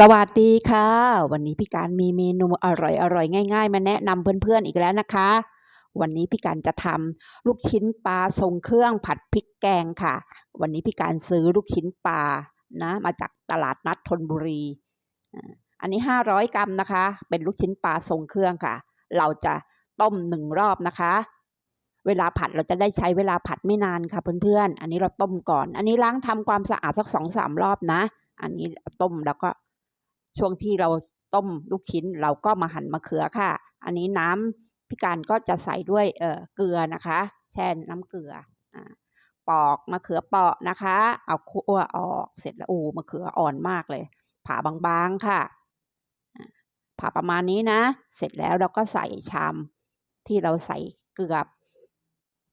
สวัสดีค่ะ วันนี้พี่การมีเมนูอร่อยๆง่ายๆ มาแนะนำเพื่อนๆอีกแล้วนะคะ วันนี้พี่การจะทำลูกชิ้นปลาทรงเครื่องผัดพริกแกงค่ะ วันนี้พี่การซื้อลูกชิ้นปลานะมาจากตลาดนัดธนบุรี อันนี้ 500 กรัมนะคะ เป็นลูกชิ้นปลาทรงเครื่องค่ะ เราจะต้มหนึ่งรอบนะคะ เวลาผัดเราจะได้ใช้เวลาผัดไม่นานค่ะเพื่อนๆ อันนี้เราต้มก่อน อันนี้ล้างทำความสะอาดสักสองสามรอบนะ อันนี้ต้มแล้วก็ ช่วงที่เราต้มลูกชิ้นเราก็มาหั่นมะเขือค่ะ อันนี้น้ำพี่การก็จะใส่ด้วยเเกลือนะคะ แช่น้ำเกลืออปอกมะเขือเปาะนะคะ เอาคั่วออกเสร็จแล้วโอ้มะเขืออ่อนมากเลย ผ่าบางๆค่ะ ผ่าประมาณนี้นะ เสร็จแล้วเราก็ใส่ชามที่เราใส่เกลือ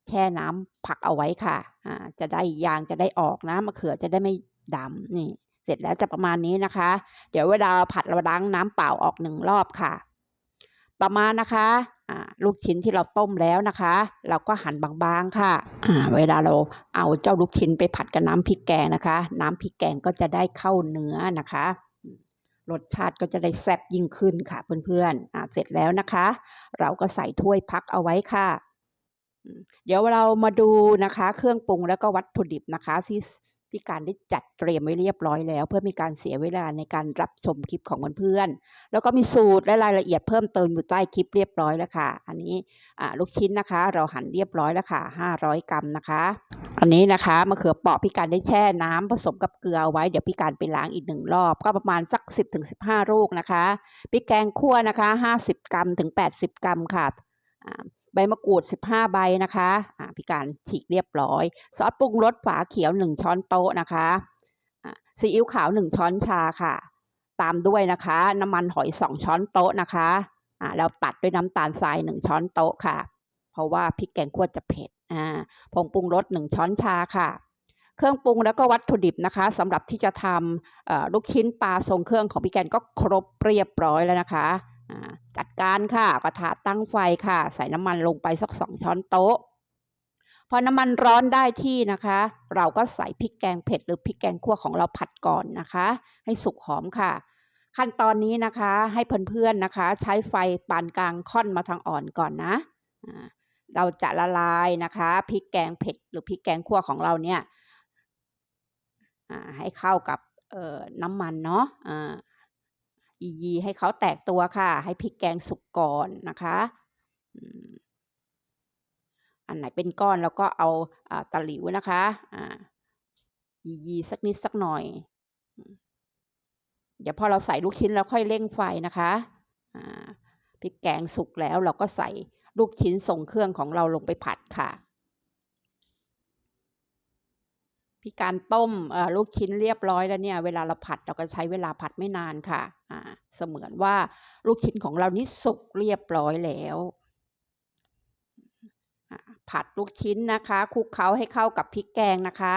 แช่น้ำผักเอาไว้ค่ะอ่าจะได้ยางจะได้ออกนะมะเขือจะได้ไม่ดำนี่ เสร็จแล้วจะประมาณนี้นะคะ เดี๋ยวเวลาผัดเราล้างน้ำเปล่าออกหนึ่งรอบค่ะต่อมานะคะลูกชิ้นที่เราต้มแล้วนะคะ เราก็หั่นบางๆค่ะเวลาเราเอาเจ้าลูกชิ้นไปผัดกับน้ำพริกแกงนะคะ น้ำพริกแกงก็จะได้เข้าเนื้อนะคะรสชาติก็จะได้แซ่บยิ่งขึ้นค่ะเพื่อนๆเสร็จแล้วนะคะ เราก็ใส่ถ้วยพักเอาไว้ค่ะ เดี๋ยวเรามาดูนะคะ เครื่องปรุงแล้วก็วัตถุดิบนะคะที่ พี่การได้จัดเตรียมไว้เรียบร้อยแล้ว เพื่อมีการเสียเวลาในการรับชมคลิปของเพื่อนๆแล้วก็มีสูตรและรายละเอียดเพิ่มเติมอยู่ใต้คลิปเรียบร้อยแล้วค่ะ อันนี้ลูกชิ้นนะคะ เราหั่นเรียบร้อยแล้วค่ะ 500 กรัมนะคะ อันนี้นะคะมะเขือเปราะพี่การได้แช่น้ำผสมกับเกลือไว้เดี๋ยวพี่การไปล้างอีกหนึ่งรอบ ก็ประมาณสัก 10-15 ลูกนะคะพริกแกงคั่วนะคะ 50 กรัมถึง 80 กรัมค่ะ ใบมะกรูด 15 ใบนะคะอ่าพี่การฉีกเรียบร้อย ซอสปรุงรสฝาเขียว 1 ช้อนโต๊ะนะคะอ่าซีอิ๊วขาว 1 ช้อนชาค่ะ ตามด้วยนะคะ น้ำมันหอย 2 ช้อนโต๊ะนะคะอ่าแล้วตัดด้วยน้ำตาลทราย 1 ช้อนโต๊ะค่ะ เพราะว่าพริกแกงคั่วจะเผ็ดอ่าผงปรุงรส 1 ช้อนชาค่ะเครื่องปรุงแล้วก็วัตถุดิบนะคะสำหรับที่จะทำลูกชิ้นปลาทรงเครื่องของพี่แกนก็ครบเรียบร้อยแล้วนะคะ จัดการค่ะ กระทะตั้งไฟค่ะ ใส่น้ำมันลงไปสักสองช้อนโต๊ะ พอน้ำมันร้อนได้ที่นะคะ เราก็ใส่พริกแกงเผ็ดหรือพริกแกงคั่วของเราผัดก่อนนะคะ ให้สุกหอมค่ะ ขั้นตอนนี้นะคะ ให้เพื่อนๆนะคะ ใช้ไฟปานกลางค่อนมาทางอ่อนก่อนนะเราจะละลายนะคะพริกแกงเผ็ดหรือพริกแกงคั่วของเราเนี่ยให้เข้ากับน้ำมันเนาะ ยีให้เขาแตกตัวค่ะ ให้พริกแกงสุกก่อนนะคะอันไหนเป็นก้อนแล้วก็เอาอตะหลิวนะคะอ่ายีสักนิดสักหน่อย เดี๋ยวพอเราใส่ลูกชิ้นแล้วค่อยเร่งไฟนะคะพริกแกงสุกแล้วเราก็ใส่ลูกชิ้นทรงเครื่องของเราลงไปผัดค่ะ พี่การต้มลูกชิ้นเรียบร้อยแล้วเนี่ยเวลาเราผัดเราก็ใช้เวลาผัดไม่นานค่ะอ่าเสมือนว่าลูกชิ้นของเรานี่สุกเรียบร้อยแล้วผัดลูกชิ้นนะคะคลุกเคล้าให้เข้ากับพริกแกงนะคะ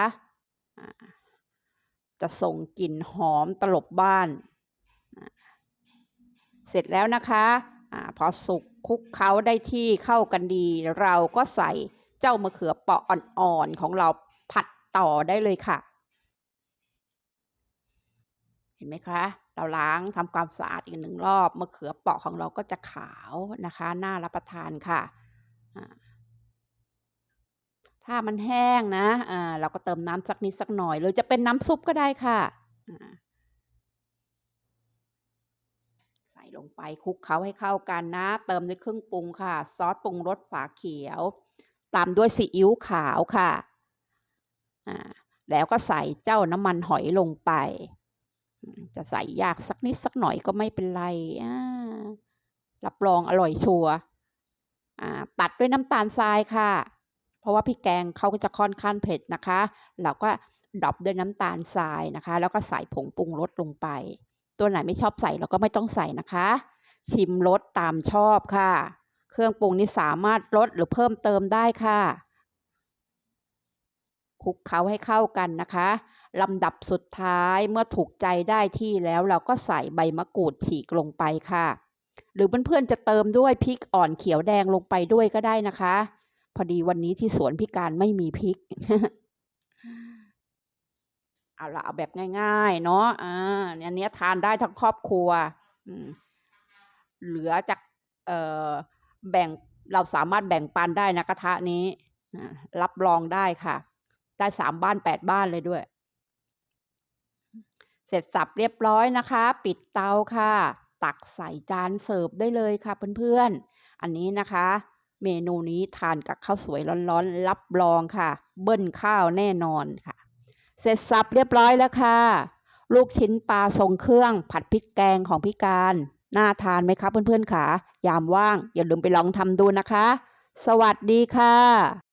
จะส่งกลิ่นหอมตลบบ้าน เสร็จแล้วนะคะอ่าพอสุกคลุกเคล้าได้ที่เข้ากันดี เราก็ใส่เจ้ามะเขือเปราะอ่อนๆของเรา ต่อได้เลยค่ะ เห็นไหมคะ เราล้างทำความสะอาดอีกหนึ่งรอบมะเขือเปราะของเราก็จะขาวนะคะน่ารับประทานค่ะ ถ้ามันแห้งนะอ่าเราก็เติมน้ำสักนิดสักหน่อย หรือจะเป็นน้ำซุปก็ได้ค่ะใส่ลงไปคลุกเคล้าให้เข้ากันนะ เติมด้วยเครื่องปรุงค่ะ ซอสปรุงรสฝาเขียว ตามด้วยซีอิ๊วขาวค่ะ แล้วก็ใส่เจ้าน้ำมันหอยลงไป จะใส่ยากสักนิดสักหน่อยก็ไม่เป็นไรรับรองอร่อยชัวร์ตัดด้วยน้ำตาลทรายค่ะ เพราะว่าพริกแกงเขาก็จะค่อนข้างเผ็ดนะคะ เราก็ดรอปด้วยน้ำตาลทรายนะคะ แล้วก็ใส่ผงปรุงรสลงไป ตัวไหนไม่ชอบใส่เราก็ไม่ต้องใส่นะคะ ชิมรสตามชอบค่ะ เครื่องปรุงนี้สามารถลดหรือเพิ่มเติมได้ค่ะ คลุกเคล้าให้เข้ากันนะคะลำดับสุดท้ายเมื่อถูกใจได้ที่แล้วเราก็ใส่ใบมะกรูดฉีกลงไปค่ะ หรือเพื่อนๆจะเติมด้วยพริกอ่อนเขียวแดงลงไปด้วยก็ได้นะคะ พอดีวันนี้ที่สวนพิการไม่มีพริก เอาละเอาแบบง่าย ๆ เนาะอ่าอันนี้ทานได้ทั้งครอบครัวเหลือจากเอ่อแบ่งเราสามารถแบ่งปันได้นะกระทะนี้รับรองได้ค่ะ ได้3บ้าน8บ้านเลยด้วย เสร็จสับเรียบร้อยนะคะ ปิดเตาค่ะ ตักใส่จานเสิร์ฟได้เลยค่ะเพื่อนๆ อันนี้นะคะ เมนูนี้ทานกับข้าวสวยร้อนๆ รับรองค่ะ เบิ้ลข้าวแน่นอนค่ะ เสร็จสับเรียบร้อยแล้วค่ะ ลูกชิ้นปลาทรงเครื่อง ผัดพริกแกงของพี่การน่าทานไหมคะเพื่อนๆค่ะ ยามว่างอย่าลืมไปลองทำดูนะคะ สวัสดีค่ะ